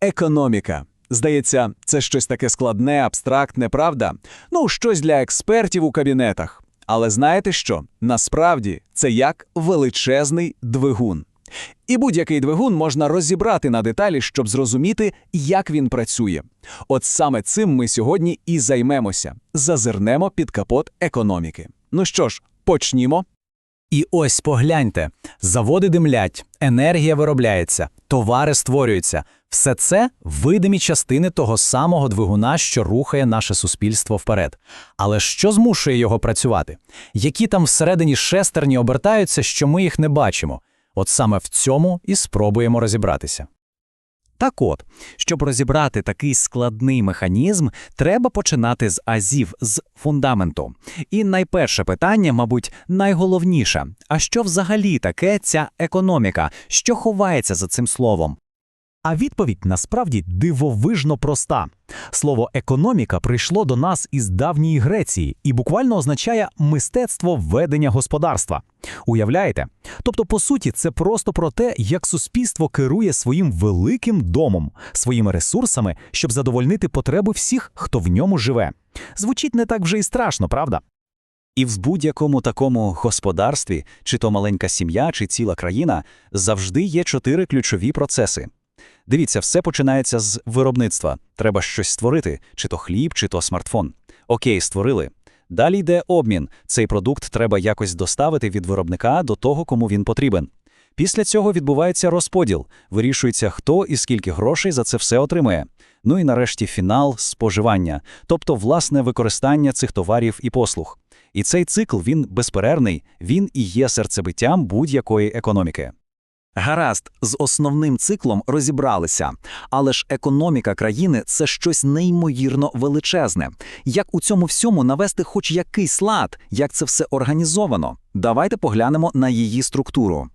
Економіка. Здається, це щось таке складне, абстрактне, правда? Ну, щось для експертів у кабінетах. Але знаєте що? Насправді це як величезний двигун. І будь-який двигун можна розібрати на деталі, щоб зрозуміти, як він працює. От саме цим ми сьогодні і займемося. Зазирнемо під капот економіки. Ну що ж, почнімо. І ось погляньте: заводи димлять, енергія виробляється, товари створюються. Все це видимі частини того самого двигуна, що рухає наше суспільство вперед. Але що змушує його працювати? Які там всередині шестерні обертаються, що ми їх не бачимо? От саме в цьому і спробуємо розібратися. Так от, щоб розібрати такий складний механізм, треба починати з азів, з фундаменту. І найперше питання, мабуть, найголовніше: а що взагалі таке ця економіка? Що ховається за цим словом? А відповідь насправді дивовижно проста. Слово економіка прийшло до нас із давньої Греції і буквально означає мистецтво ведення господарства. Уявляєте? Тобто, по суті, це просто про те, як суспільство керує своїм великим домом, своїми ресурсами, щоб задовольнити потреби всіх, хто в ньому живе. Звучить не так вже і страшно, правда? І в будь-якому такому господарстві, чи то маленька сім'я, чи ціла країна, завжди є чотири ключові процеси. Дивіться, все починається з виробництва. Треба щось створити, чи то хліб, чи то смартфон. Окей, створили. Далі йде обмін. Цей продукт треба якось доставити від виробника до того, кому він потрібен. Після цього відбувається розподіл, вирішується, хто і скільки грошей за це все отримує. Ну і нарешті фінал споживання, тобто власне використання цих товарів і послуг. І цей цикл він безперервний, він і є серцебиттям будь-якої економіки. Гаразд, з основним циклом розібралися, але ж економіка країни це щось неймовірно величезне. Як у цьому всьому навести хоч якийсь лад, як це все організовано? Давайте поглянемо на її структуру.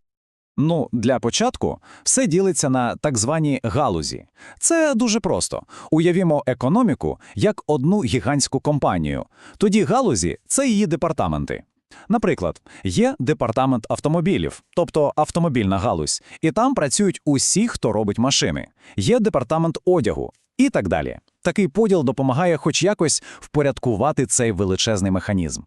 Ну, для початку все ділиться на так звані галузі. Це дуже просто. Уявімо економіку як одну гігантську компанію. Тоді галузі це її департаменти. Наприклад, є департамент автомобілів, тобто автомобільна галузь, і там працюють усі, хто робить машини. Є департамент одягу і так далі. Такий поділ допомагає хоч якось впорядкувати цей величезний механізм.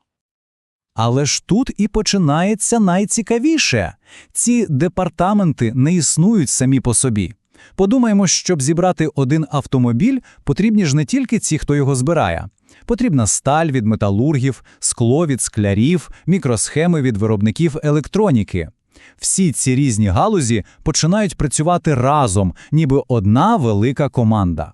Але ж тут і починається найцікавіше. Ці департаменти не існують самі по собі. Подумаємо, щоб зібрати один автомобіль, потрібні ж не тільки ті, хто його збирає. Потрібна сталь від металургів, скло від склярів, мікросхеми від виробників електроніки. Всі ці різні галузі починають працювати разом, ніби одна велика команда.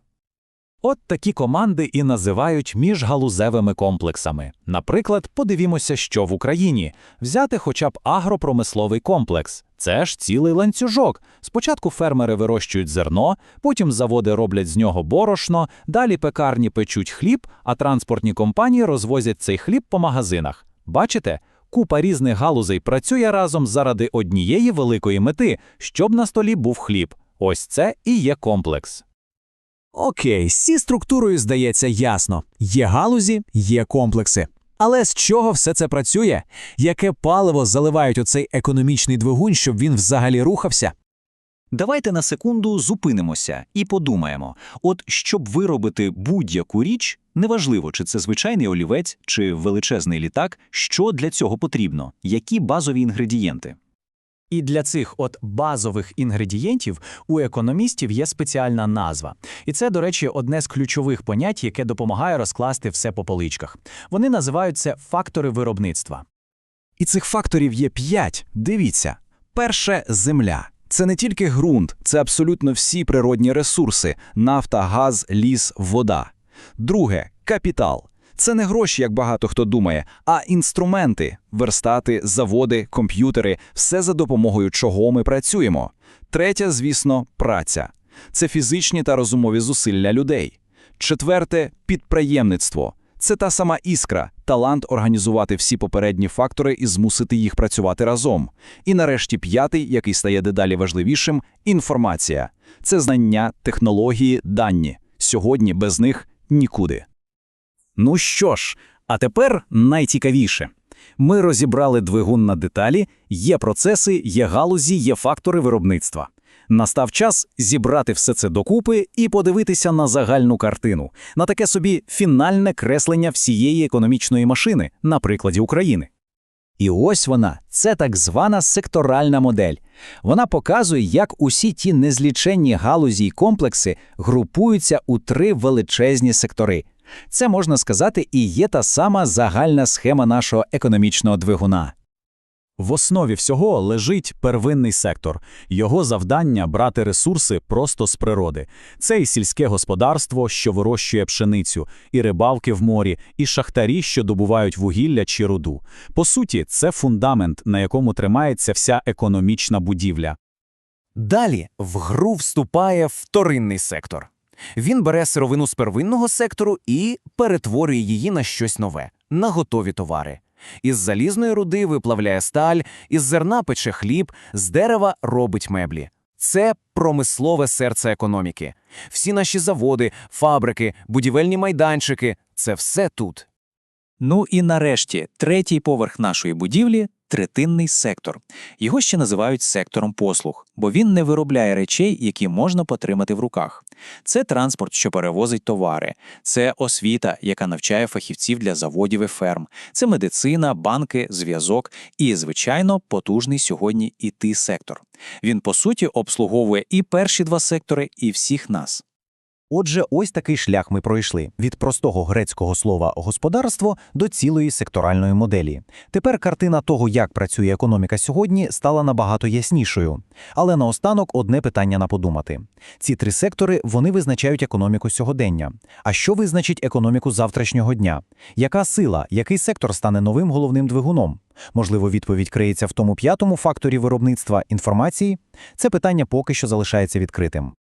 От такі команди і називають міжгалузевими комплексами. Наприклад, подивімося, що в Україні взяти хоча б агропромисловий комплекс. Це ж цілий ланцюжок. Спочатку фермери вирощують зерно, потім заводи роблять з нього борошно, далі пекарні печуть хліб, а транспортні компанії розвозять цей хліб по магазинах. Бачите? Купа різних галузей працює разом заради однієї великої мети, щоб на столі був хліб. Ось це і є комплекс. Окей, з цією структурою здається ясно. Є галузі, є комплекси. Але з чого все це працює? Яке паливо заливають у цей економічний двигун, щоб він взагалі рухався? Давайте на секунду зупинимося і подумаємо: от щоб виробити будь-яку річ, неважливо, чи це звичайний олівець, чи величезний літак, що для цього потрібно, які базові інгредієнти. І для цих от базових інгредієнтів у економістів є спеціальна назва. І це, до речі, одне з ключових понять, яке допомагає розкласти все по поличках. Вони називають це фактори виробництва. І цих факторів є п'ять. Дивіться. Перше земля. Це не тільки ґрунт, це абсолютно всі природні ресурси: нафта, газ, ліс, вода. Друге капітал. Це не гроші, як багато хто думає, а інструменти, верстати, заводи, комп'ютери, все за допомогою чого ми працюємо. Третє, звісно, праця. Це фізичні та розумові зусилля людей. Четверте підприємництво. Це та сама іскра, талант організувати всі попередні фактори і змусити їх працювати разом. І нарешті п'ятий, який стає дедалі важливішим інформація. Це знання, технології, дані. Сьогодні без них нікуди. Ну що ж, а тепер найцікавіше. Ми розібрали двигун на деталі, є процеси, є галузі, є фактори виробництва. Настав час зібрати все це докупи і подивитися на загальну картину, на таке собі фінальне креслення всієї економічної машини на прикладі України. І ось вона, це так звана секторальна модель. Вона показує, як усі ті незліченні галузі й комплекси групуються у три величезні сектори. Це, можна сказати, і є та сама загальна схема нашого економічного двигуна. В основі всього лежить первинний сектор. Його завдання брати ресурси просто з природи. Це і сільське господарство, що вирощує пшеницю, і рибалки в морі, і шахтарі, що добувають вугілля чи руду. По суті, це фундамент, на якому тримається вся економічна будівля. Далі в гру вступає вторинний сектор. Він бере сировину з первинного сектору і перетворює її на щось нове, на готові товари. Із залізної руди виплавляє сталь, із зерна пече хліб, з дерева робить меблі. Це промислове серце економіки. Всі наші заводи, фабрики, будівельні майданчики це все тут. Ну і нарешті третій поверх нашої будівлі третинний сектор. Його ще називають сектором послуг, бо він не виробляє речей, які можна потримати в руках. Це транспорт, що перевозить товари, це освіта, яка навчає фахівців для заводів і ферм, це медицина, банки, зв'язок і, звичайно, потужний сьогодні іт сектор. Він по суті обслуговує і перші два сектори, і всіх нас. Отже, ось такий шлях ми пройшли від простого грецького слова господарство до цілої секторальної моделі. Тепер картина того, як працює економіка сьогодні, стала набагато яснішою. Але наостанок одне питання на подумати: ці три сектори вони визначають економіку сьогодення. А що визначить економіку завтрашнього дня? Яка сила, який сектор стане новим головним двигуном? Можливо, відповідь криється в тому п'ятому факторі виробництва інформації. Це питання поки що залишається відкритим.